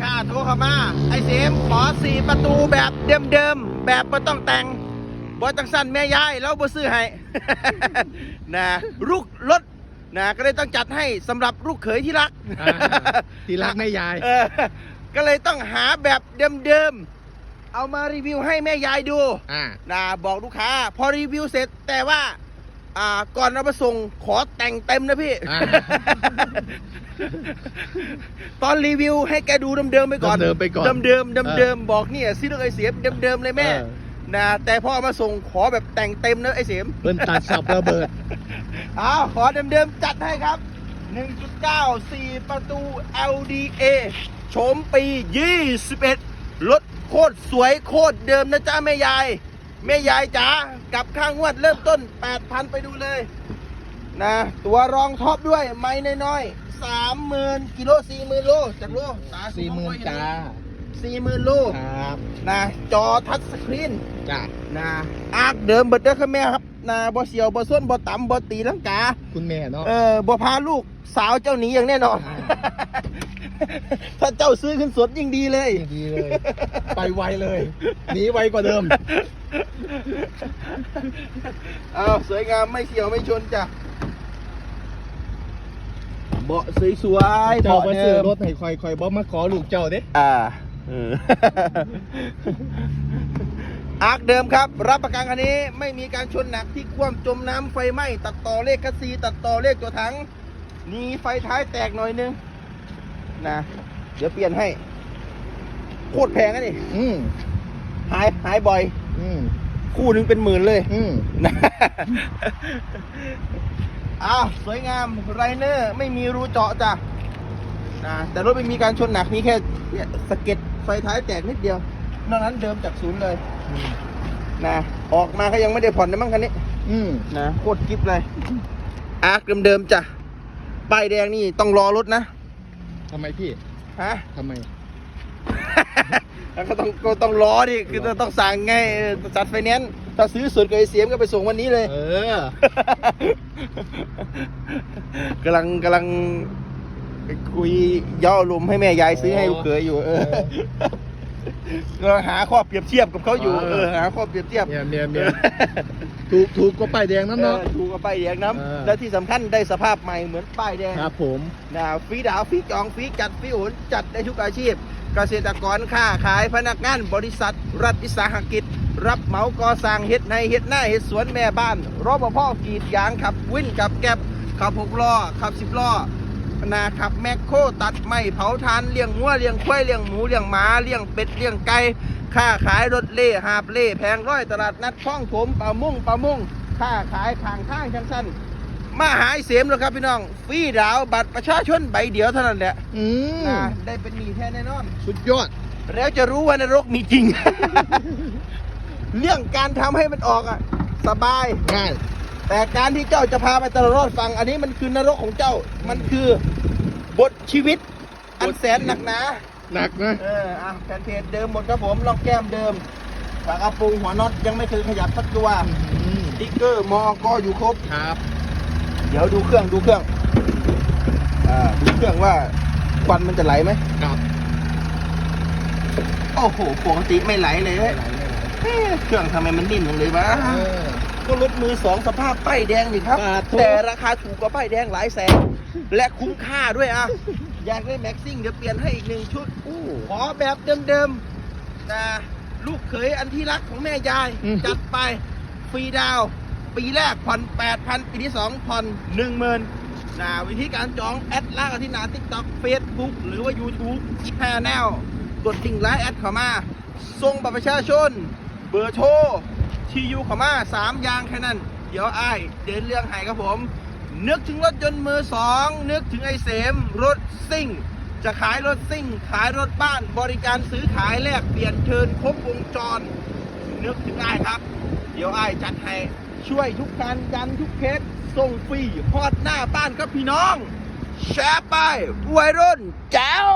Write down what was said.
ค้าโทรเข้ามา ไอ้เสมขอสี่ประตูแบบเดิมๆ แบบไม่ต้องแต่งบ่ต้องสั้นแม่ยายเราบ่ซื้อให้ นะลูกรถนะก็เลยต้องจัดให้สำหรับลูกเขยที่รัก อ่าที่รักแม่ยาย เออก็เลยต้องหาแบบเดิมๆ เอามารีวิวให้แม่ยายดูอ่า นะบอกลูกค้า พอรีวิวเสร็จแต่ว่า อ่าก่อนเรามาส่งขอแต่งเต็มนะพี่ อ่า ตอนรีวิวให้แกดูเดิมๆไปก่อนเดิมๆไปก่อนเดิมๆเดิมๆบอกเนี่ยซิลูกไอเสียมเดิมๆเลยแม่เออ นะแต่พอเอามาส่งขอแบบแต่งเต็มนะไอเสียม เพิ่นตัดสับระเบิด อ้าวขอเดิมๆจัดให้ครับ 1.9 4 ประตู LDA โฉมปี 21 รถโคตรสวยโคตรเดิมนะจ๊ะแม่ยาย แม่ยายจ๋ากับค่างวดเริ่มต้น 8,000 ไปดูเลย นะ ตัวรองท็อปด้วย ไม้น้อยๆ30,000กิโล40,000โลจากโลตาสี่หมื่นจ้า40,000โลครับนะจอทัชสกรีนจ้านะอาร์คเดิมเบิดเด้อครับแม่ครับนะบ่เสียวบ่ส้นบ่ต่ำบ่ตีลังกา คุณแม่เนาะเออบ่พาลูกสาวเจ้าหนีอย่างแน่นอน ถ้าเจ้าซื้อขึ้นสดยิ่งดีเลย ดีเลย ไปไวเลย หนีไวกว่าเดิม เอาสวยงามไม่เสียวไม่ชนจ้ะเบาะสวยๆเจ้าเบาะมาเดิซื้อมรถให้คอยคอยบ่มาขอลูกเจ้าเด้ อ่าเออ อาร์คเดิมครับ รับประกันคันนี้ไม่มีการชนหนักที่คว่ำจมน้ำไฟไหม้ตัดต่อเลขคัสซีตัดต่อเลขตัวถังมีไฟท้ายแตกหน่อยนึงนะเดี๋ยวเปลี่ยนให้ โคตรแพงอะนี่อืมหายหายบ่อย อืมคู่หนึ่งเป็นหมื่นเลยอืมนะอ้าวสวยงามไรเนอร์ไม่มีรูเจาะจ้ะนะแต่รถไม่มีการชนหนักมีแค่เนี่ยสะเก็ดไฟท้ายแตกนิดเดียวนอกนั้นเดิมจากศูนย์เลยอืมนะออกมาก็ยังไม่ได้ผ่อนนะมั้งคันนี้ อืมนะโคตรกิ๊บเลย อาร์คเดิมๆจ้ะป้ายแดงนี่ต้องรอรถนะทำไมพี่ฮะทำไม แล้วก็ต้องก็ต้องรอดิคือต้องต้องสั่งไงเออจัดไฟแนนซ์ถ้าซื้อสุดกับไอเสียมก็ไปส่งวันนี้เลย เออกำลังกำลังคุยย่อลมณ์ให้แม่ยายซื้อให้ลูกเขยอยู่ เออก็หาข้อเปรียบเทียบกับเขาอยู่ เอเอออหาข้อเปรียบเทียบเมียเมียเมียถูกถูกก็ป้ายแดงน้ำเนาะเออถูกกับป้ายแดงเออน้ำและที่สำคัญได้สภาพใหม่เหมือนป้ายแดงครับผมนะฟรีดาวฟรีจองฟรีจัดฟรีโอนจัดได้ทุกอาชีพ เกษตรกรค้าขายพนักงานบริษัท รัฐวิสาหกิจ รับเหมาก่อสร้างเฮ็ดในเฮ็ดหน้าเฮ็ดสวนแม่บ้านรปภกรีดยางขับวิ่นกับแก็บขับหกล้อขับสิบล้อนาขับแมคโครตัดไม้เผาทานเลี้ยงงัวเลี้ยงควายเลี้ยงหมูเลี้ยงหมาเลี้ยงเป็ดเลี้ยงไก่ค้าขายรถเล่หาบเล่แพงร้อยตลาดนัดคลองถมปลามุ่งปลามุ่งค้าขายข้างทางจังสั้น มาหาไอ้เสียมแล้วครับพี่น้องฟรีดาวน์บัตรประชาชนใบเดียวเท่านั้นแหละอืมนะได้เป็นหนีแท้แน่นอน สุดยอด แล้วจะรู้ว่านรกมีจริง เรื่องการทำให้มันออกอะ สบาย ง่าย แต่การที่เจ้าจะพาไปตลอดรอดฟัง อันนี้มันคือนรกของเจ้า มันคือบทชีวิต อันแสนหนักหนา หนักนะ เอออะแฟนเพจเดิมหมดครับผมลองแก้มเดิมฝากระโปรงหัวน็อตยังไม่เคยขยับสักตัวอืมสติ๊กเกอร์มอก็อยู่ครบ ครับ เดี๋ยวดูเครื่องดูเครื่องอ่าดูเครื่องว่าควันมันจะไหลไหมครับโอ้โหปกติไม่ไหลเลยไม่เฮ้ยไหลไม่ไหลเอ๊ะเครื่องทำไมมันนิ่มจังเลยวะ เออ ก็รถมือสองสภาพป้ายแดงนี่ครับ บาทโถแต่ราคาถูกกว่าป้ายแดงหลายแสน และคุ้มค่าด้วยอะ อยากได้แม็กซิ่งเดี๋ยวเปลี่ยนให้อีกหนึ่งชุด โอ้ ขอแบบเดิมๆนะลูกเขยอันที่รักของแม่ยาย อืม จัดไปฟรีดาวน์ ปีแรกผ่อน8,000ปีที่2ผ่อน10,000นะวิธีการจองแอดล่างที่หนาทิกต็อกเฟซบุ๊กหรือว่า YouTube Channel กดลิงไลน์แอดเข้ามาส่งบัตรประชาชน เบอร์โทรทียูเข้ามาสามอย่างแค่นั้น เดี๋ยวอ้ายเดินเรื่องให้ครับผม นึกถึงรถยนต์มือสองนึกถึงไอเสมรถซิ่ง จะขายรถซิ่ง ขายรถบ้านบริการซื้อขายแลกเปลี่ยนเชิญครบวงจร นึกถึงอ้ายครับ เดี๋ยวอ้ายจัดให้ ช่วยทุกการยันทุกเคสส่งฟรีฮอดหน้าบ้านครับพี่น้อง แชร์ไปวัยรุ่นแจ๋ว